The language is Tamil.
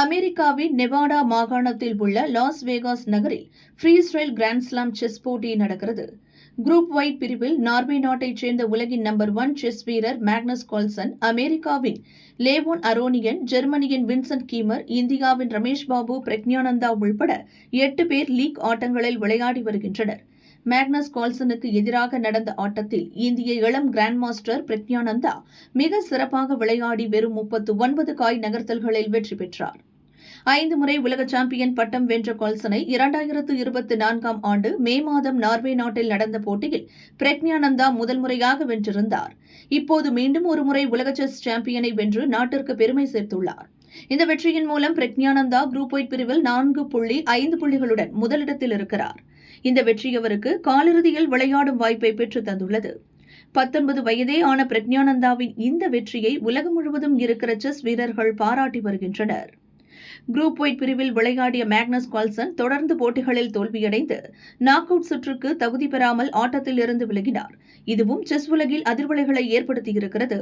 அமெரிக்காவின் நெவாடா மாகாணத்தில் உள்ள லாஸ் வேகாஸ் நகரில் ஃப்ரீஸ்டைல் கிராண்ட்ஸ்லாம் செஸ் போட்டி நடக்கிறது. குரூப் ஒய் பிரிவில் நார்வே நாட்டைச் சேர்ந்த உலகின் நம்பர் ஒன் செஸ் வீரர் மேக்னஸ் கால்சன் அமெரிக்காவின் லேவோன் அரோனியன் ஜெர்மனியின் வின்சென்ட் கீமர் இந்தியாவின் ரமேஷ் பாபு பிரக்ஞானந்தா உள்பட எட்டு பேர் லீக் ஆட்டங்களில் விளையாடி வருகின்றனர். மேக்னஸ் கால்சனுக்கு எதிராக நடந்த ஆட்டத்தில் இந்திய இளம் கிராண்ட் மாஸ்டர் பிரக்ஞானந்தா மிக சிறப்பாக விளையாடி வெறும் முப்பத்து ஒன்பது காய் நகர்த்தல்களில் வெற்றி பெற்றார். ஐந்து முறை உலக சாம்பியன் பட்டம் வென்ற கொல்சனை இரண்டாயிரத்து இருபத்தி நான்காம் ஆண்டு மே மாதம் நார்வே நாட்டில் நடந்த போட்டியில் பிரக்ஞானந்தா முதல் முறையாக வென்றிருந்தார். இப்போது மீண்டும் ஒரு முறை உலக செஸ் சாம்பியனை வென்று நாட்டிற்கு பெருமை சேர்த்துள்ளார். இந்த வெற்றியின் மூலம் பிரக்ஞானந்தா குரூப் ஒயிட் பிரிவில் நான்கு புள்ளி ஐந்து புள்ளிகளுடன் முதலிடத்தில் இருக்கிறார். இந்த வெற்றி அவருக்கு காலிறுதியில் விளையாடும் வாய்ப்பை பெற்றுத் தந்துள்ளது. பத்தொன்பது வயதே ஆன பிரக்ஞானந்தாவின் இந்த வெற்றியை உலகம் முழுவதும் இருக்கிற செஸ் வீரர்கள் பாராட்டி வருகின்றனர். குரூப் ஒயிட் பிரிவில் விளையாடிய மேக்னஸ் கால்சன் தொடர்ந்து போட்டிகளில் தோல்வியடைந்து நாக் அவுட் சுற்றுக்கு தகுதி பெறாமல் ஆட்டத்தில் இருந்து விலகினார். இதுவும் செஸ் உலகில் அதிர்வலைகளை ஏற்படுத்தியிருக்கிறது.